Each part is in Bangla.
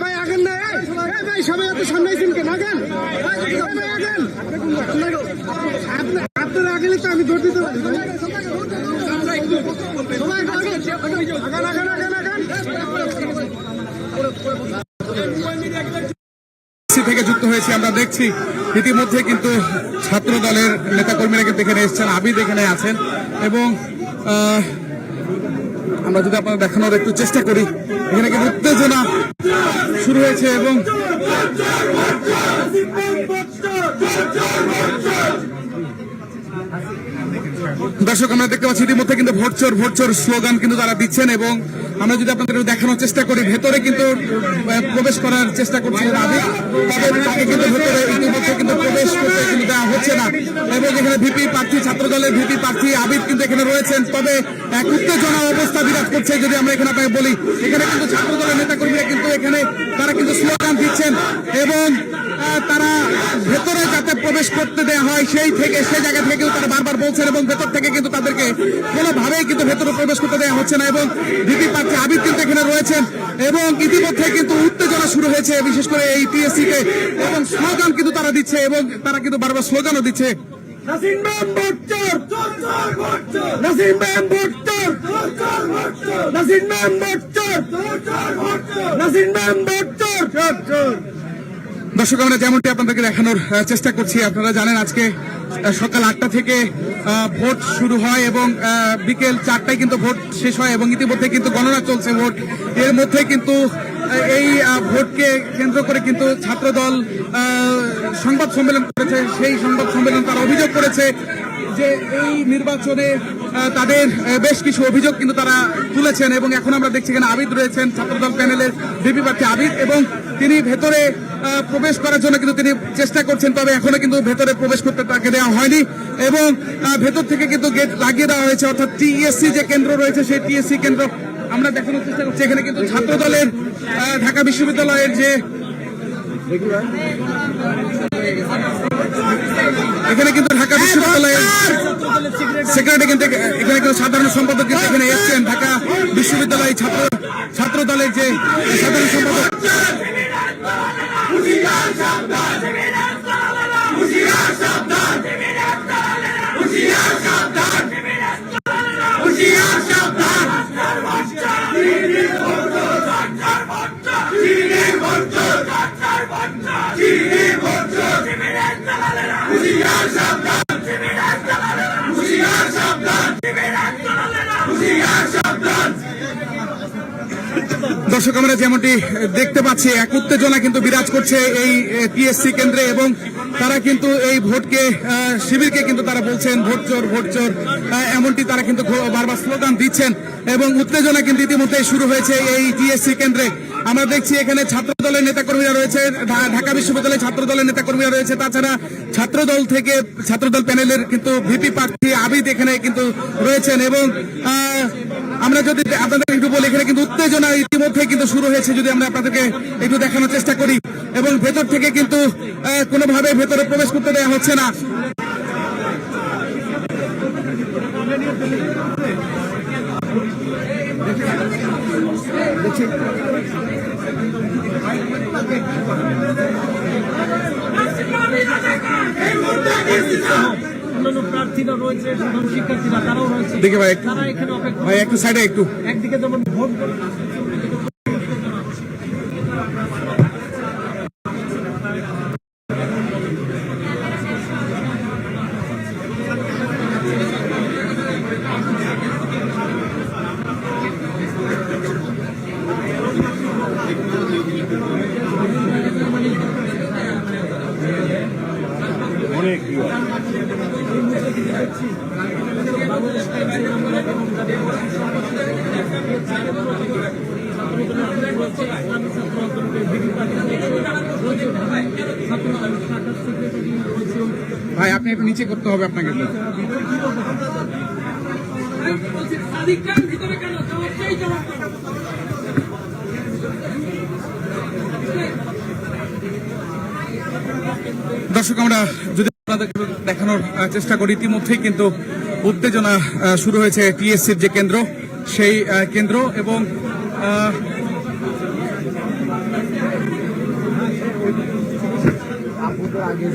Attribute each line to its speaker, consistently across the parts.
Speaker 1: ভাই আগেন না ভাই সবাই এত সামনে আছেন কেন? আগেন। ভাই আগেন আপনি আপনারা আগেলে তো আমি ধরে দিতে পারি ভাই। সবাই আগেন আগেন আগেন আগেন আগেন
Speaker 2: সি হয়েছে আমরা দেখছি। ইতিমধ্যে কিন্তু ছাত্র দলের নেতাকর্মীরা কিন্তু এখানে এসেছেন, আবিদ এখানে আছেন। এবং আমরা যদি আপনাদের দেখানোর একটু চেষ্টা করি, এখানে কিন্তু উত্তেজনা শুরু হয়েছে এবং দর্শক, আমরা দেখতে পাচ্ছি, ইতিমধ্যে কিন্তু ভোটচোর ভোটচোর স্লোগান কিন্তু তারা দিচ্ছেন এবং আমরা যদি আপনাদের দেখানোর চেষ্টা করি, ভেতরে কিন্তু প্রবেশ করার চেষ্টা করছে রাবিক তবে তাকে কিন্তু ভেতরে ইতিমধ্যে কিন্তু প্রবেশ করতে কিন্তু দেওয়া হচ্ছে না। এবং এখানে ভিপি প্রার্থী ছাত্র দলের ভিপি প্রার্থী আবিদ কিন্তু এখানে রয়েছেন। তবে, এক উত্তেজনা অবস্থা বিরাজ করছে যদি আমরা এখানে আপনাকে বলি। এখানে কিন্তু ছাত্র দলের নেতাকর্মীরা কিন্তু এখানে, তারা কিন্তু স্লোগান দিচ্ছেন এবং তারা ভেতরে যাতে প্রবেশ করতে দেওয়া হয়, সেই থেকে, সেই জায়গা থেকেও তারা বারবার বলছেন এবং ভেতর থেকে কিন্তু তাদেরকে কোনোভাবেই কিন্তু ভেতরে প্রবেশ করতে দেওয়া হচ্ছে না এবং ভিপি প্রার্থী আবিদ কিন্তু এখানে রয়েছেন এবং ইতিমধ্যে কিন্তু উত্তেজনা শুরু হয়েছে বিশেষ করে এই টিএসসি কে। এবং স্লোগান কিন্তু তারা দিচ্ছে এবং তারা কিন্তু বারবার স্লোগানও দিচ্ছে।
Speaker 1: নাসিম ম্যাম ভোটচোর! নাসিম ম্যাম ভোটচোর! নাসিম ম্যাম ভোটচোর! নাসিম ম্যাম ভোটচোর!
Speaker 2: দর্শক আমরা যেমনটি আপনাদেরকে দেখানোর চেষ্টা করছি আপনারা জানেন আজকে সকাল আটটা থেকে ভোট শুরু হয় এবং বিকেল চারটায় কিন্তু ভোট শেষ হয় এবং ইতিমধ্যে কিন্তু গণনা চলছে ভোট। এর মধ্যে কিন্তু এই ভোটকে কেন্দ্র করে কিন্তু ছাত্রদল সংবাদ সম্মেলন করেছে। সেই সংবাদ সম্মেলন তারা অভিযোগ করেছে। যে এই নির্বাচনে তাদের বেশ কিছু অভিযোগ কিন্তু তারা তুলেছেন এবং এখন আমরা দেখছি এখানে আবিদ রয়েছেন, ছাত্রদল প্যানেলের ভিপি প্রার্থী আবিদ এবং তিনি ভেতরে প্রবেশ করার জন্য কিন্তু তিনি চেষ্টা করছেন, তবে এখনও কিন্তু ভেতরে প্রবেশ করতে তাকে দেওয়া হয়নি এবং ভেতর থেকে কিন্তু গেট লাগিয়ে দেওয়া হয়েছে, অর্থাৎ টিএসসি যে কেন্দ্র রয়েছে সেই টিএসসি কেন্দ্র আমরা দেখানোর চেষ্টা করছি। এখানে কিন্তু ছাত্রদলের ঢাকা বিশ্ববিদ্যালয়ের যে এখানে কিন্তু ঢাকা বিশ্ববিদ্যালয়ের সেক্রেটারি কিন্তু এখানে কিন্তু সাধারণ সম্পাদক কিন্তু এখানে এসছেন। ঢাকা বিশ্ববিদ্যালয় ছাত্র ছাত্র দলের যে সাধারণ সম্পাদক দর্শক, আমরা যেমনটি দেখতে পাচ্ছি, এক উত্তেজনা কিন্তু বিরাজ করছে এই টিএসসি কেন্দ্রে এবং তারা কিন্তু এই ভোটকে শিবিরকে কিন্তু তারা বলছেন, ভোট চোর ভোট চোর। এমনটি তারা কিন্তু বারবার স্লোগান দিচ্ছেন এবং উত্তেজনা কিন্তু ইতিমধ্যেই শুরু হয়েছে এই টিএসসি কেন্দ্রে। আমরা দেখছি এখানে ছাত্র দলের নেতাকর্মীরা রয়েছে ঢাকা বিশ্ববিদ্যালয়ের ছাত্র দলের নেতাকর্মীরা রয়েছে, তাছাড়া ছাত্র দল থেকে ছাত্র দল প্যানেলের কিন্তু ভিপি প্রার্থী আবিদ এখানে কিন্তু রয়েছেন এবং আমরা যদি আপনাদের একটু বলি, এখানে কিন্তু উত্তেজনা ইতিমধ্যে কিন্তু শুরু হয়েছে, যদি আমরা আপনাদেরকে একটু দেখানোর চেষ্টা করি এবং ভেতর থেকে কিন্তু কোনোভাবে ভেতরে প্রবেশ করতে দেওয়া হচ্ছে না।
Speaker 3: অন্যান্য প্রার্থীরা রয়েছে শিক্ষার্থীরা তারাও রয়েছে।
Speaker 2: দেখে ভাই
Speaker 3: তারা এখানে অপেক্ষা
Speaker 2: ভাই একটু সাইডে একটু।
Speaker 3: একদিকে যেমন ভোট
Speaker 2: নিচে করতে হবে আপনাকে। দর্শক, আমরা যদি আপনাদের দেখানোর চেষ্টা করি, ইতিমধ্যেই কিন্তু উত্তেজনা শুরু হয়েছে টিএসসির যে কেন্দ্র, সেই কেন্দ্র এবং আগে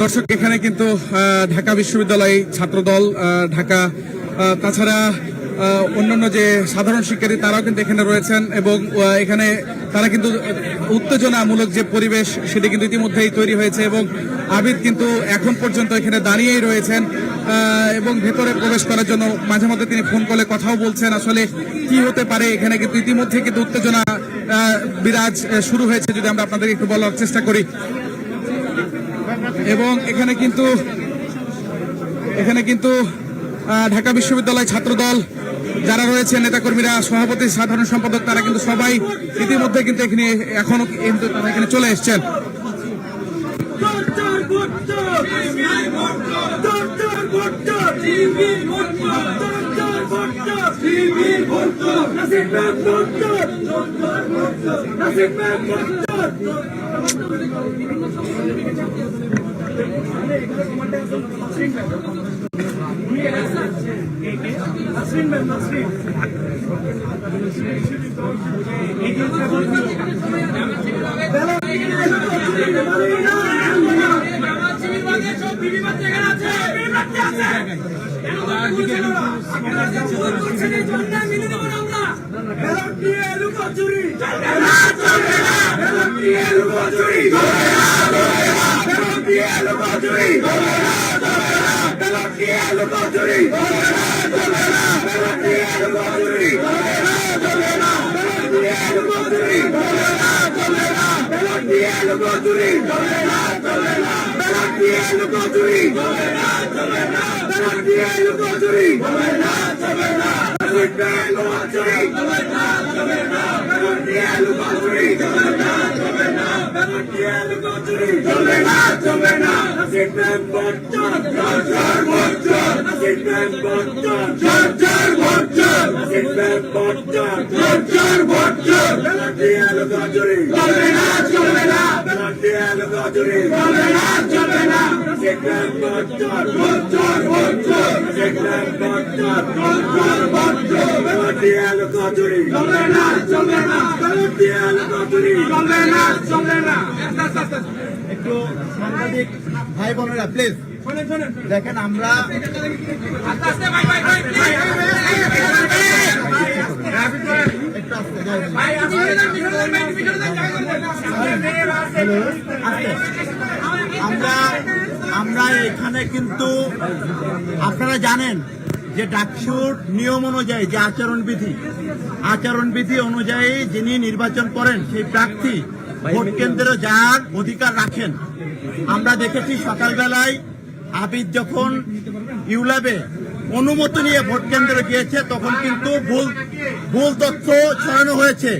Speaker 2: দর্শক, এখানে কিন্তু ঢাকা বিশ্ববিদ্যালয় ছাত্রদল ঢাকা তাছাড়া অন্যান্য যে সাধারণ শিক্ষার্থী, তারাও কিন্তু এখানে রয়েছেন এবং এখানে তারা কিন্তু উত্তেজনামূলক যে পরিবেশ সেটি কিন্তু ইতিমধ্যেই তৈরি হয়েছে এবং আবিদ কিন্তু এখন পর্যন্ত এখানে দাঁড়িয়েই রয়েছেন এবং ভেতরে প্রবেশ করার জন্য মাঝে মধ্যে তিনি ফোন কলে কথাও বলছেন আসলে কি হতে পারে। এখানে কিন্তু ইতিমধ্যে কিন্তু উত্তেজনা বিরাজ শুরু হয়েছে যদি আমরা আপনাদের একটু বলার চেষ্টা করি। এবং এখানে কিন্তু এখানে কিন্তু ঢাকা বিশ্ববিদ্যালয় ছাত্রদল যারা রয়েছে, নেতাকর্মীরা, সভাপতি, সাধারণ সম্পাদক, তারা কিন্তু সবাই ইতিমধ্যে কিন্তু এখানে, এখনও কিন্তু তারা এখানে চলে এসছেন।
Speaker 3: চুরি Governor, governor, governor, governor, governor, চলবে না চলবে না সিপিএম বচ্চর সরকার বচ্চর সিপিএম বচ্চর সরকার বচ্চর সিপিএম বচ্চর সরকার বচ্চর চলবে না চলবে না চলবে না চলবে না সিপিএম
Speaker 2: না
Speaker 3: চলবে না চলবে না চলবে না চলবে না
Speaker 1: একটু সাংবাদিক ভাই বোনেরা প্লিজ দেখেন আমরা আমরা আমরা এখানে কিন্তু আপনারা জানেন যে ডাকসুর নিয়ম অনুযায়ী যে আচরণবিধি আচরণবিধি অনুযায়ী যিনি নির্বাচন করেন সেই প্রার্থী ভোট কেন্দ্রে যার অধিকার রাখেন। আমরা দেখেছি সকালবেলায় আবিদ যখন ইউলাবে অনুমতি নিয়ে ভোট কেন্দ্রে গিয়েছে তখন কিন্তু ভুল ভুল তথ্য ছড়ানো হয়েছে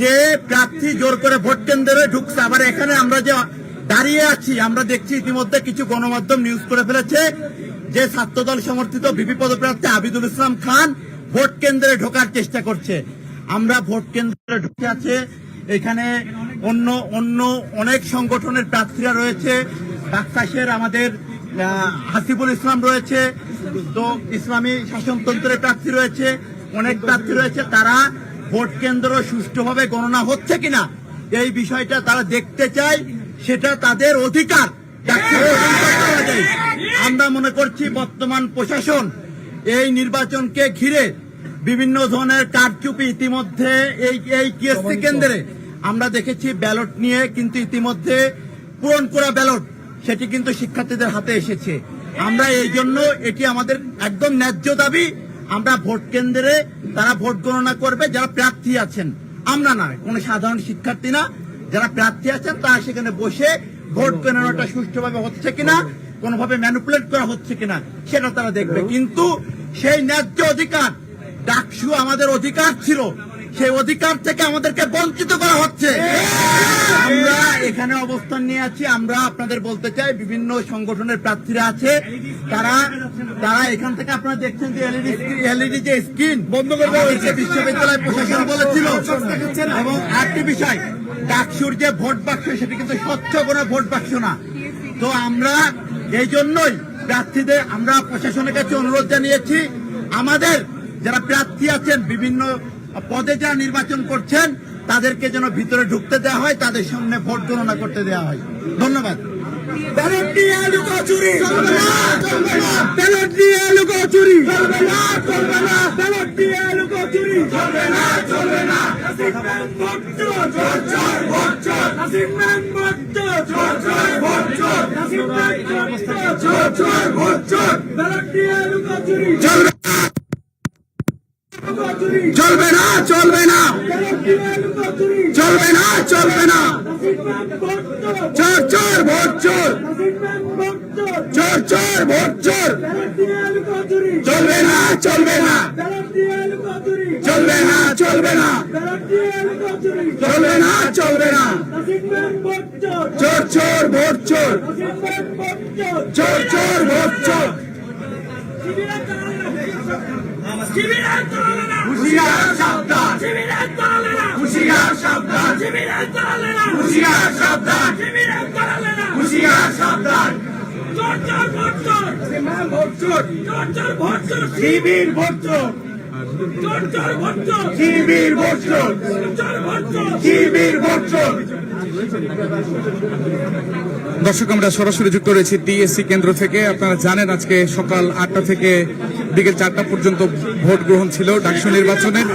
Speaker 1: যে প্রার্থী জোর করে ভোট কেন্দ্রে ঢুকছে। আবার এখানে আমরা যে দাঁড়িয়ে আছি আমরা দেখছি ইতিমধ্যে কিছু গণমাধ্যম নিউজ করে ফেলেছে যে ছাত্রদল সমর্থিত বিপি পদপ্রার্থী আবিদুল ইসলাম খান ভোট কেন্দ্রে ঢোকার চেষ্টা করছে। আমরা ভোট কেন্দ্রে ঢুকে আছে এখানে অন্য অন্য অনেক সংগঠনের প্রার্থীরা রয়েছে। বাক্তাসের আমাদের হাসিবুল ইসলাম রয়েছে। তো ইসলামী শাসনতন্ত্রের প্রার্থী রয়েছে। অনেক প্রার্থী রয়েছে। তারা ভোট কেন্দ্র সুষ্ঠুভাবে গণনা হচ্ছে কিনা এই বিষয়টা তারা দেখতে চায়। সেটা তাদের অধিকার। আমরা মনে করছি বর্তমান প্রশাসন এই নির্বাচনকে ঘিরে বিভিন্ন ধরনের কারচুপি ইতিমধ্যে এই এই টিএসসি কেন্দ্রে আমরা দেখেছি ব্যালট নিয়ে কিন্তু ইতিমধ্যে পূরণ করা ব্যালট, সেটি কিন্তু শিক্ষার্থীদের হাতে এসেছে। আমরা এই জন্য এটি আমাদের একদম ন্যায্য দাবি। আমরা ভোট কেন্দ্রে তারা ভোট গণনা করবে, যারা প্রার্থী আছেন। আমরা না কোনো সাধারণ শিক্ষার্থী না। যারা প্রার্থী আছেন, তারা সেখানে বসে ভোট গণনাটা সুষ্ঠুভাবে হচ্ছে কিনা, কোনোভাবে ম্যানুপুলেট করা হচ্ছে কিনা, সেটা তারা দেখবে। কিন্তু সেই ন্যায্য অধিকার, ডাকসু আমাদের অধিকার ছিল। সেই অধিকার থেকে আমাদেরকে বঞ্চিত করা হচ্ছে। আমরা এখানে অবস্থান নিয়ে আছি। আমরা আপনাদের বলতে চাই বিভিন্ন সংগঠনের প্রার্থীরা আছে। তারা তারা এখান থেকে আপনারা দেখছেন যে এলইডি এলইডি যে স্ক্রিন বন্ধ করে বিশ্ববিদ্যালয় প্রশাসন বলেছিল। এবং আরেকটি বিষয় ডাকসুর যে ভোট বাক্স সেটি কিন্তু স্বচ্ছ কোনো ভোট বাক্স না। তো আমরা এই জন্যই প্রার্থীদের আমরা প্রশাসনের কাছে অনুরোধ জানিয়েছি। আমাদের যারা প্রার্থী আছেন বিভিন্ন পদে যারা নির্বাচন করছেন তাদেরকে যেন ভিতরে ঢুকতে দেওয়া হয় তাদের সামনে ভোট গণনা করতে দেওয়া হয়। ধন্যবাদ।
Speaker 3: ব্যালট নিয়ে লুকোচুরি চলবে না চলবে ব্যালট নিয়ে লুকোচুরি চলবে না চলবে না ব্যালট নিয়ে লুকোচুরি চলবে না চলবে না। নাসিমন ভোট চোর চোর চোর চোর, ভোট, চোর। চোর চোর, ভোট, চোর। নিয়ে লুকোচুরি চলবে না। চলবে না চলবে না। চলবে না চলবে না। চোর চোর, ভোট, চোর। চোর চোর, ভোট, চোর। চলবে না চলবে না চলবে না চলবে না চলবে না না হুশিয়ার সাবধান হুশিয়ার সাবধান হুশিয়ার সাবধান শিবির ভোট চোর দর্শক, আমরা সরাসরি যুক্ত রয়েছি ডিএসসি কেন্দ্র থেকে। আপনারা জানেন, আজকে সকাল আটটা থেকে বিকেল চারটা পর্যন্ত ভোট গ্রহণ ছিল ডাকসু নির্বাচনের।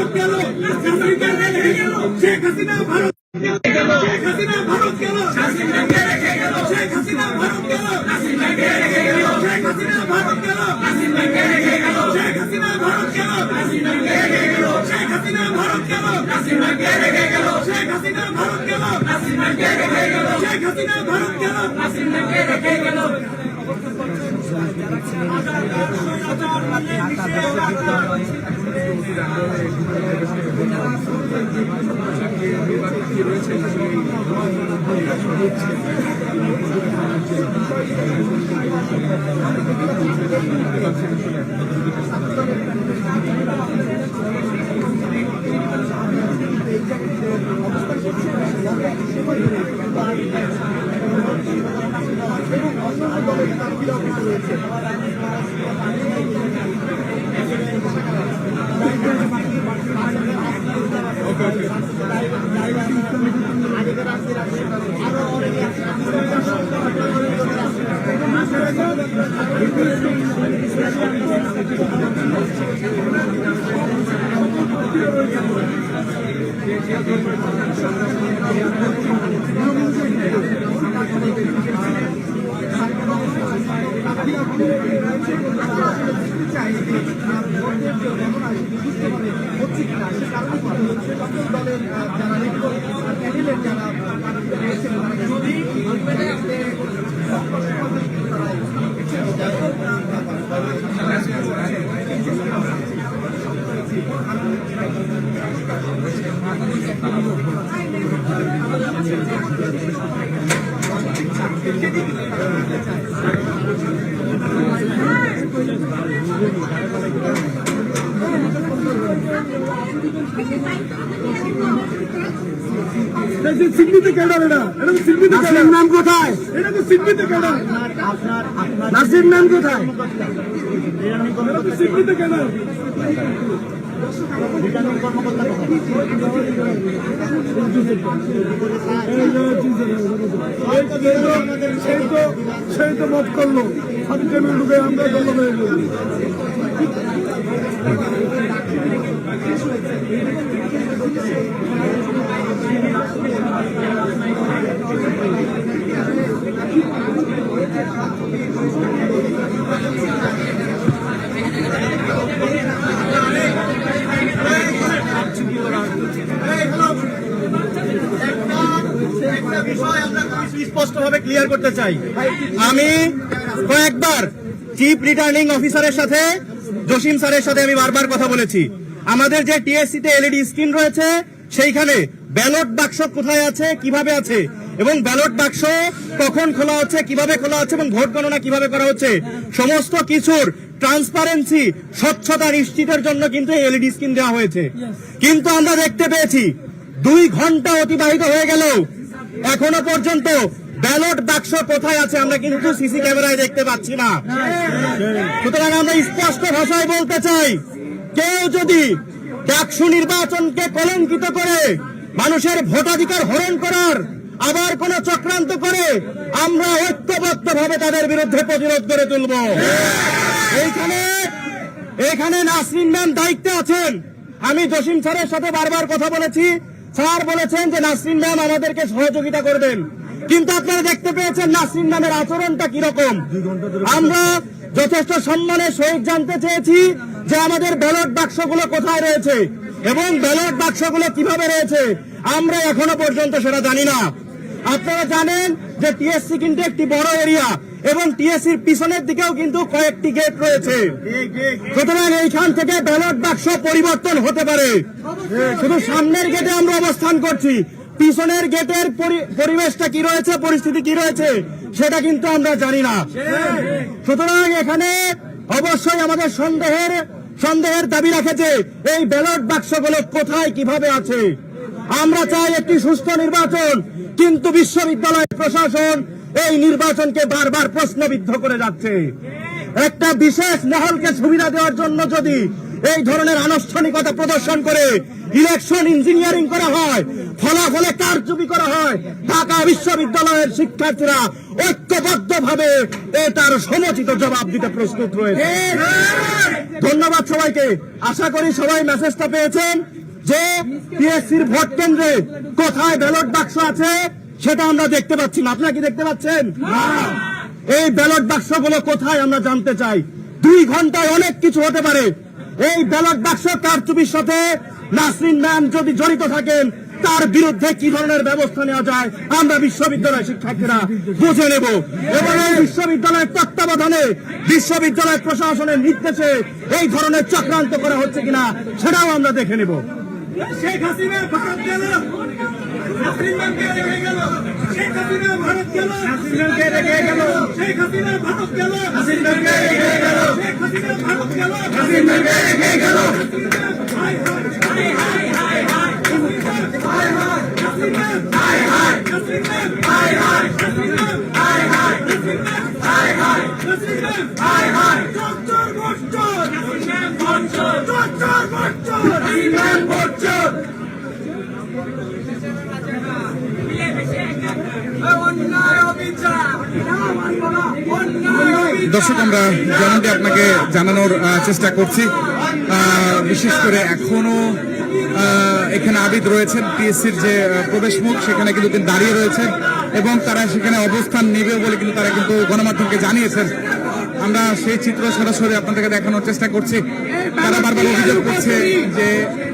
Speaker 3: গেল হাসিনা কে রেখে গেল শেখ হাসিনা ভারত গেল হাসিনা কে রেখে গেল শেখ হাসিনা ভারত গেল হাসিনা কে রেখে গেল রয়েছে
Speaker 4: সিডনিতে কেডার এটা। এটা তো সিডনিতে কেডার। নাম কোথায়? এটা তো সিডনিতে কেডার।
Speaker 1: আপনার আপনার
Speaker 4: নাসির নাম কোথায়? এটা তো সিডনিতে কেডার।
Speaker 1: রিটার্নিং কর্মকর্তা?
Speaker 4: সেই তো সেই তো মত করল সার্টিফিকেট ঢুকে আমরা দল হয়ে গেল
Speaker 1: একটা বিষয় আমরা স্পষ্টভাবে ক্লিয়ার করতে চাই, আমি কয়েকবার চিফ রিটার্নিং অফিসারের সাথে জসিম স্যারের সাথে আমি বারবার কথা বলেছি।
Speaker 5: আমাদের যে টিএসসি তে এলইডি স্ক্রিন রয়েছে, সেইখানে ব্যালট বাক্স কোথায় আছে, কীভাবে আছে, এবং ব্যালট বাক্স কখন খোলা হচ্ছে, কীভাবে খোলা হচ্ছে, এবং ভোট গণনা কীভাবে করা হচ্ছে, সমস্ত কিছুর ট্রান্সপারেন্সি স্বচ্ছতা নিশ্চিতের জন্য কিন্তু এলইডি স্ক্রিন দেওয়া হয়েছে। কিন্তু আমরা দেখতে পেয়েছি, দুই ঘণ্টা অতিবাহিত হয়ে গেল এখনও পর্যন্ত ব্যালট বাক্স কোথায় আছে? আমরা কিন্তু সিসি ক্যামেরায় দেখতে পাচ্ছি না। সুতরাং আমরা স্পষ্ট ভাষায় বলতে চাই, কেউ যদি ডাকসু নির্বাচনকে কলঙ্কিত করে, মানুষের ভোটাধিকার হরণ করার আবার কোন চক্রান্ত করে, আমরা ঐক্যবদ্ধ ভাবে তাদের বিরুদ্ধে প্রতিরোধ করে তুলব। এইখানে এখানে নাসরিন ম্যাম দায়িত্বে আছেন। আমি জসিম স্যারের সাথে বারবার কথা বলেছি। স্যার বলেছেন যে, নাসরিন ম্যাম, আমাদেরকে সহযোগিতা করবেন। কিন্তু আপনারা দেখতে পেয়েছেন নাসরিন নামের আচরণটা কীরকম? আমরা যথেষ্ট সম্মানের সহিত জানতে চেয়েছি যে আমাদের ব্যালট বাক্সগুলো কোথায় রয়েছে এবং ব্যালট বাক্সগুলো কীভাবে রয়েছে। আমরা এখনও পর্যন্ত সেটা জানি না। আপনারা জানেন যে টিএসসি কিন্তু একটি বড় এরিয়া এবং টিএসসির পিছনের দিকেও কিন্তু কয়েকটি গেট রয়েছে। সুতরাং এইখান থেকে ব্যালট বাক্স পরিবর্তন হতে পারে। শুধু সামনের গেটে আমরা অবস্থান করছি। পিছনের গেটের পরিবেশটা কি রয়েছে, পরিস্থিতি কি রয়েছে, সেটা কিন্তু আমরা জানি না। সুতরাং এখানে অবশ্যই আমাদের সন্দেহের সন্দেহের দাবি রাখেছে, এই ব্যালট বাক্সগুলো কোথায়, কীভাবে আছে। আমরা চাই একটি সুস্থ নির্বাচন, কিন্তু বিশ্ববিদ্যালয় প্রশাসন এই নির্বাচনকে বারবার প্রশ্নবিদ্ধ করে যাচ্ছে। একটা বিশেষ মহলকে সুবিধা দেওয়ার জন্য যদি এই ধরনের আনুষ্ঠানিকতা প্রদর্শন করে, ইলেকশন ইঞ্জিনিয়ারিং করা হয় ফলাফলে কারচুপি করা হয়। ঢাকা বিশ্ববিদ্যালয়ের শিক্ষার্থীরা ঐক্যবদ্ধ ভাবে এটার সমচিত জবাব দিতে প্রস্তুত রয়েছে। ধন্যবাদ সবাইকে। আশা করি সবাই মেসেজটা পেয়েছেন যে পিএসসির ভোট কেন্দ্রে কোথায় ব্যালট বাক্স আছে সেটা আমরা দেখতে পাচ্ছি না। আপনারা কি দেখতে পাচ্ছেন? এই ব্যালট বাক্সগুলো কোথায় আমরা জানতে চাই? দুই ঘন্টায় অনেক কিছু হতে পারে। এই ব্যালট বাক্স কারচুপির সাথে নাসরিন ম্যাম যদি জড়িত থাকেন তার বিরুদ্ধে কি ধরনের ব্যবস্থা নেওয়া যায়, আমরা বিশ্ববিদ্যালয় শিক্ষার্থীরা বুঝে নেব। এবং এই বিশ্ববিদ্যালয়ের তত্ত্বাবধানে বিশ্ববিদ্যালয় প্রশাসনের নির্দেশে এই ধরনের চক্রান্ত করা হচ্ছে কিনা, সেটাও আমরা দেখে নেব।
Speaker 3: শেখ হাসিনা নাসরিনকে রেখে গেল শেখ হাসিনা ভারত গেল নাসরিনকে রেখে গেল শেখ হাসিনা ভারত গেল নাসরিনকে রেখে গেল অন্যায় অবিচার অন্যায় অবিচার
Speaker 2: দর্শক, আমরা যেমনটি আপনাকে জানানোর চেষ্টা করছি বিশেষ করে এখনও এখানে আবিদ রয়েছেন পিএসসির যে প্রবেশ মুখ সেখানে কিন্তু তিনি দাঁড়িয়ে রয়েছেন এবং তারা সেখানে অবস্থান নেবে বলে কিন্তু তারা কিন্তু গণমাধ্যমকে জানিয়েছেন। আমরা সেই চিত্র সরাসরি আপনাদেরকে দেখানোর চেষ্টা করছি। তারা বারবার অভিযোগ করছে যে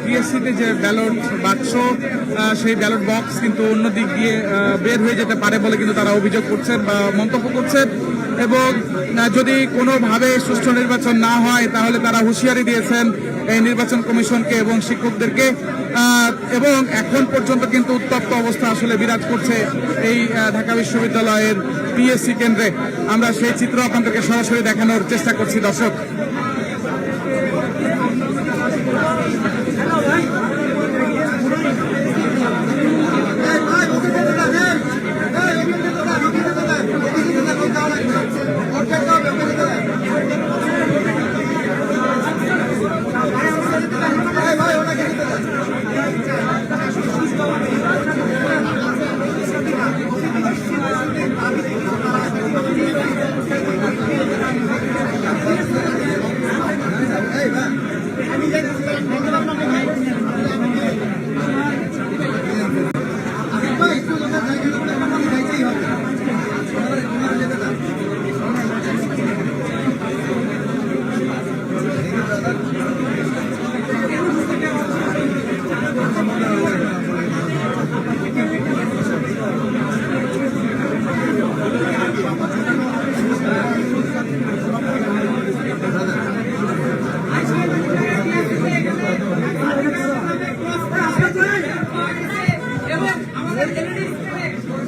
Speaker 2: পিএসসিতে যে ব্যালট বাক্স সেই ব্যালট বক্স কিন্তু অন্য দিক দিয়ে বের হয়ে যেতে পারে বলে কিন্তু তারা অভিযোগ করছেন বা মন্তব্য করছেন। এবং যদি কোনোভাবে সুষ্ঠু নির্বাচন না হয়, তাহলে তারা হুঁশিয়ারি দিয়েছেন এই নির্বাচন কমিশনকে এবং শিক্ষকদেরকে। এবং এখন পর্যন্ত কিন্তু উত্তপ্ত অবস্থা আসলে বিরাজ করছে এই ঢাকা বিশ্ববিদ্যালয়ের পিএসসি কেন্দ্রে। আমরা সেই চিত্র আপনাদেরকে সরাসরি দেখানোর চেষ্টা করছি, দর্শক।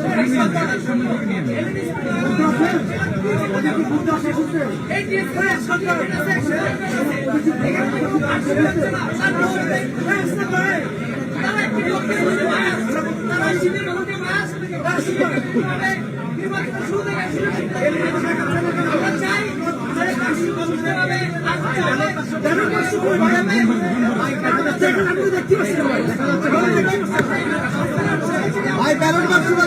Speaker 5: দেখতে পাচ্ছি ব্যালট বাক্সটা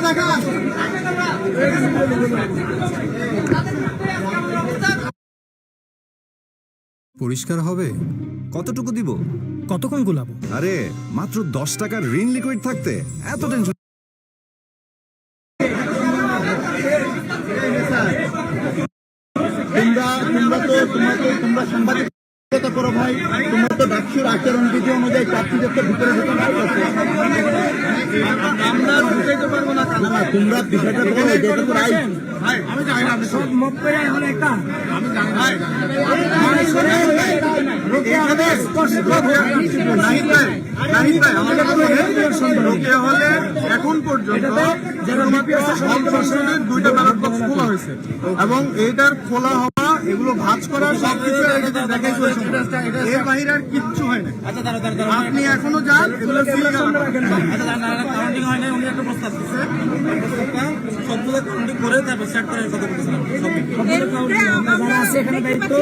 Speaker 6: পরিষ্কার হবে? কতটুকু দিব?
Speaker 3: কতক্ষণ গোলাবো?
Speaker 6: আরে মাত্র দশ টাকার ঋণ লিকুইড থাকতে এত টেনশন
Speaker 4: তোমরা তোমরা তো তোমরা তো তোমরা সাংবাদিক করো ভাই তোমরা ডাকসুর আচরণ বিধি অনুযায়ী প্রার্থীদের তো ভিতরে ঢুকে আমরা ঢুকাইতে পারব না তোমরা বিষয়টা বলো তো রাইট আমি জানি না
Speaker 3: সব মত করে এখন একটা
Speaker 4: আমি জানি না। এখানে নাহিদ ভাই নাহিদ ভাই আমাদের লোকে হলে এখন পর্যন্ত দুইটা ব্যালট বক্স খোলা হয়েছে। এবং এইটার খোলা এগুলো ভাঁজ করা সব কিছু দেখাই চলছে এর বাহিরে আর কিচ্ছু হয় না। আপনি এখনও যান এগুলো
Speaker 3: কাউন্টিং হয় না উনি একটা প্রস্তাব দিচ্ছে সবগুলো কাউন্টিং করে তারপর সেট করার কথা বলছিলাম যারা আছে এখানে দায়িত্ব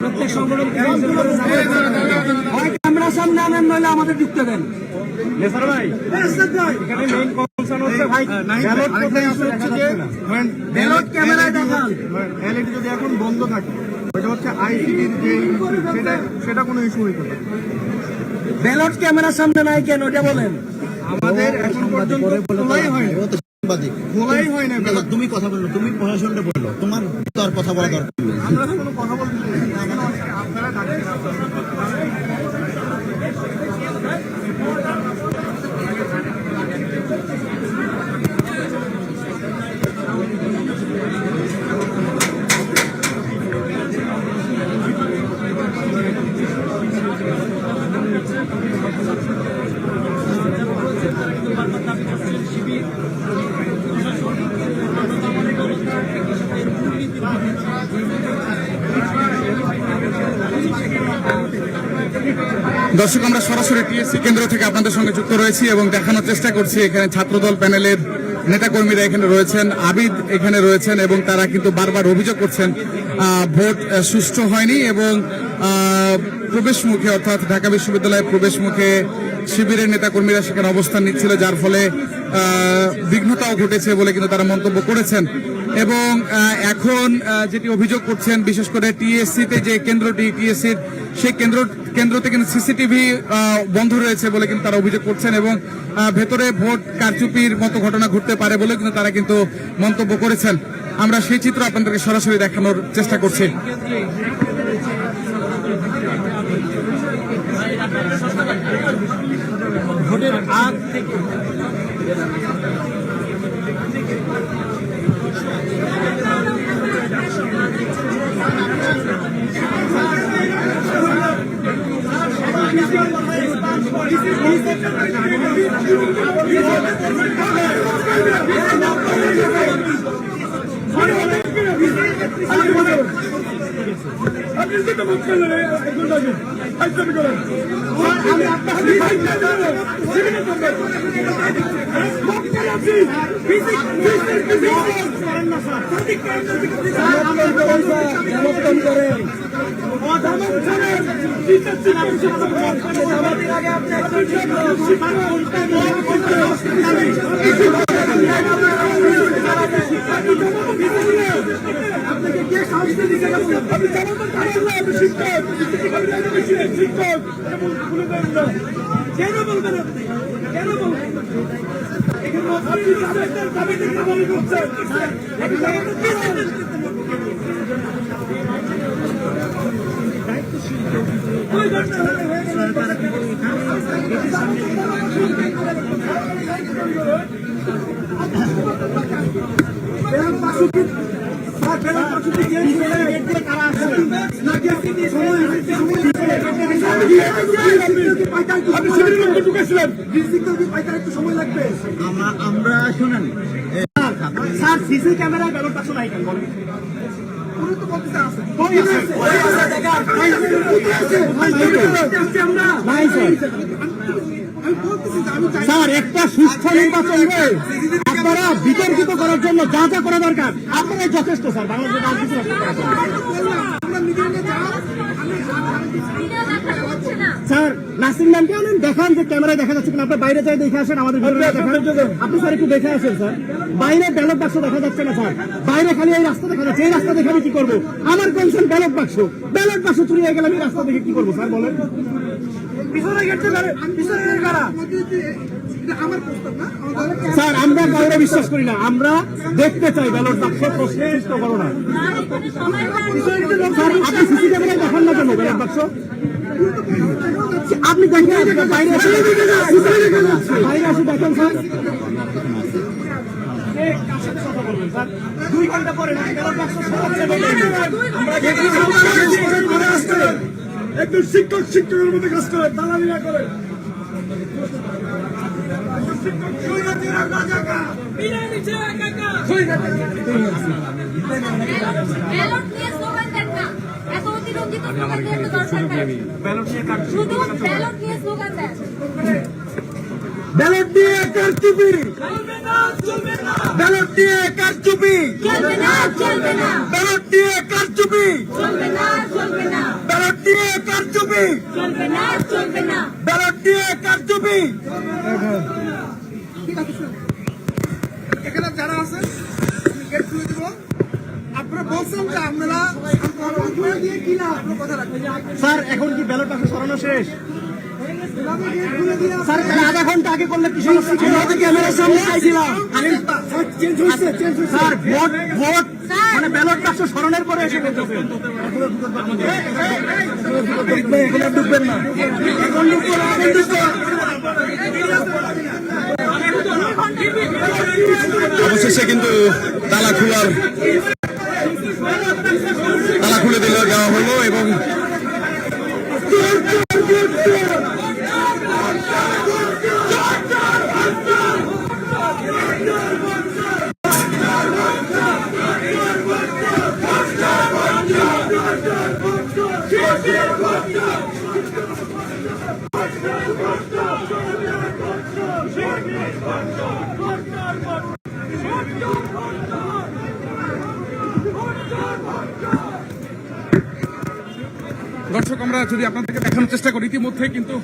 Speaker 3: প্রত্যেক সংগঠন ক্যামেরার সামনে আনেন নইলে আমাদের ঢুকতে দেন।
Speaker 5: এখানে মেইন কনসার্ন হচ্ছে ভাই।
Speaker 4: ব্যালট কোথায় আসলে হচ্ছে যে
Speaker 5: ব্যালট ক্যামেরায় দেখান।
Speaker 4: এলইডি যদি এখন বন্ধ থাকে ওটা হচ্ছে যে সেটা সেটা কোনো ইস্যু হইতে পারে।
Speaker 3: ব্যালট ক্যামেরার সামনে নাই কেন? ওটা বলেন।
Speaker 4: আমাদের এখন পর্যন্ত খোলাই হয় না খোলাই হয় না ব্যালট।
Speaker 1: তুমি কথা বলল তুমি প্রশাসনটা বলল তোমার তো আর কথা বলা দরকার
Speaker 4: আমরা কোনো কথা বলতে আপনারা
Speaker 2: দর্শক, আমরা সরাসরি টিএসসি কেন্দ্র থেকে আপনাদের সঙ্গে যুক্ত রয়েছি এবং দেখানোর চেষ্টা করছি। এখানে ছাত্রদল প্যানেলের নেতাকর্মীরা এখানে রয়েছেন, আবিদ এখানে রয়েছেন এবং তারা কিন্তু বারবার অভিযোগ করছেন ভোট সুষ্ঠু হয়নি এবং প্রবেশ মুখে অর্থাৎ ঢাকা বিশ্ববিদ্যালয়ের প্রবেশ মুখে শিবিরের নেতাকর্মীরা সেখানে অবস্থান নিচ্ছিল, যার ফলে বিঘ্নতাও ঘটেছে বলে কিন্তু তারা মন্তব্য করেছেন। এবং এখন যেটি অভিযোগ করছেন, বিশেষ করে টিএসসিতে যে কেন্দ্রটি, টিএসসির সেই কেন্দ্র কেন্দ্রতে কিন্তু সিসিটিভি বন্ধ রয়েছে বলে কিন্তু তারা অভিযোগ করছেন এবং ভেতরে ভোট কারচুপির মতো ঘটনা ঘটতে পারে বলে কিন্তু তারা কিন্তু মন্তব্য করেছেন। আমরা সেই চিত্র আপনাদেরকে সরাসরি দেখানোর চেষ্টা করছি।
Speaker 3: ভোটের আগ থেকে
Speaker 5: আপনি যেটা বলছেন একজন লাগে ফাইজলামি করেন আমি আপনার আপনাকে কে শিক্ষক কেন বলবেন আপনি কেন বলবেন এখানে আপনি আপনার দাবি থেকে বলে করছেন আপনি জানেন তো
Speaker 4: আমরা শুনেন
Speaker 5: স্যার স্যার একটা সুস্থ নির্বাচন আপনারা বিতর্কিত করার জন্য যা যা করা দরকার আপনারাই যথেষ্ট স্যার। বাংলাদেশের স্যার নাসিম ম্যামকে আনেন দেখান যে ক্যামেরায় দেখা যাচ্ছে কিনা। আপনি বাইরে যাই দেখে আসেন আমাদের আপনি স্যার একটু দেখে আসেন স্যার। বাইরে ব্যালট বাক্স দেখা যাচ্ছে না স্যার। বাইরে খালি এই রাস্তা দেখা যাচ্ছে। এই রাস্তা দেখে আমি কি করব? আমার কনসার্ন ব্যালট বাক্স ব্যালট বাক্স চুরি হয়ে গেলে আমি রাস্তা দেখে কি করব স্যার বলেন। পিছনে গেছে পিছনে কারা? স্যার আমরা কাউরে বিশ্বাস করি না আমরা দেখতে চাই ব্যালট বাক্স প্রশ্ন করো না। স্যার আপনি সিসি ক্যামেরায় দেখান না কেন ব্যালট বাক্স? আপনি দেখেন বাইরে আসে বাইরে আসে দেখেন স্যার? দুই ঘণ্টা পরে
Speaker 3: শিক্ষক শিক্ষকের মধ্যে কাজ করে দালালি না করে
Speaker 7: ব্যালট নিয়ে স্লোগান দেন না এত অতিরঞ্জিত স্লোগান দেন তো ব্যালট নিয়ে স্লোগান দেন
Speaker 3: ব্যালট দিয়ে কারচুপি ব্যালট দিয়ে কারচুপি ব্যালট দিয়ে কারচুপি ব্যালট দিয়ে কারচুপি
Speaker 7: না
Speaker 3: এখানে যারা আছেন আমি গেট খুলে দিব। আপনারা বলছেন যে আপনারা দিয়ে কি না আপনার কথা রাখবেন
Speaker 5: স্যার এখন কি ব্যালট বাক্স সরানো শেষ? স্যার আধা ঘণ্টা আগে করলে কি সমস্যা ছিল? ক্যামেরার সামনে চাইছিলাম। স্যার ভোট ভোট মানে ব্যালট বাক্স সরানোর পরে এসে বলতেছেন এখন ঢুকবেন না। এখন ঢুকবো এখন ঢুকবো না।
Speaker 2: অবশেষে কিন্তু তালা খোলার তালা খুলে দিল দেওয়া হলো এবং দর্শক, আমরা যদি আপনাদেরকে দেখানোর চেষ্টা করি ইতিমধ্যে, কিন্তু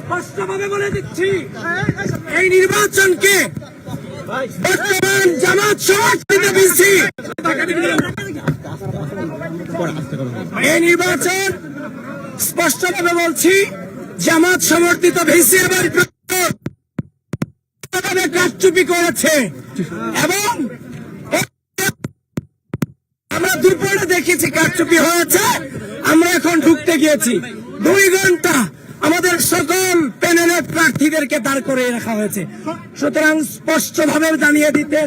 Speaker 3: স্পষ্টভাবে বলে দিচ্ছি, এই নির্বাচনকে বর্তমান জামাত এই নির্বাচন স্পষ্টভাবে বলছি, জামাত সমর্থিত ভিসি এবং কারচুপি করেছে এবং আমরা দুপুরে দেখেছি হয়েছে, আমরা এখন ঢুকতে গিয়েছি। দুই ঘণ্টা আমাদের সকল প্যানেলের প্রার্থীদেরকে দাঁড় করে রাখা হয়েছে। সুতরাং স্পষ্ট ভাবে জানিয়ে দিতে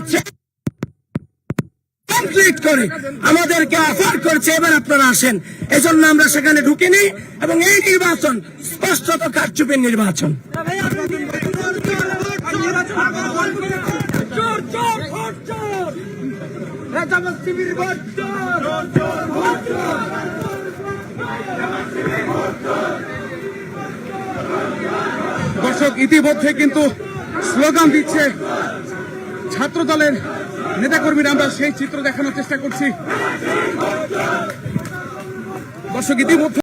Speaker 3: আমাদেরকে অফার করছে। এবার আপনারা আসেন। এজন্য আমরা সেখানে ঢুকিনি এবং এই নির্বাচন স্পষ্টত কারচুপির নির্বাচন।
Speaker 2: দর্শক, ইতিমধ্যে কিন্তু স্লোগান দিচ্ছে ছাত্র দলের নেতাকর্মীরা। আমরা সেই চিত্র দেখানোর চেষ্টা করছি। দর্শক, ইতিমধ্যে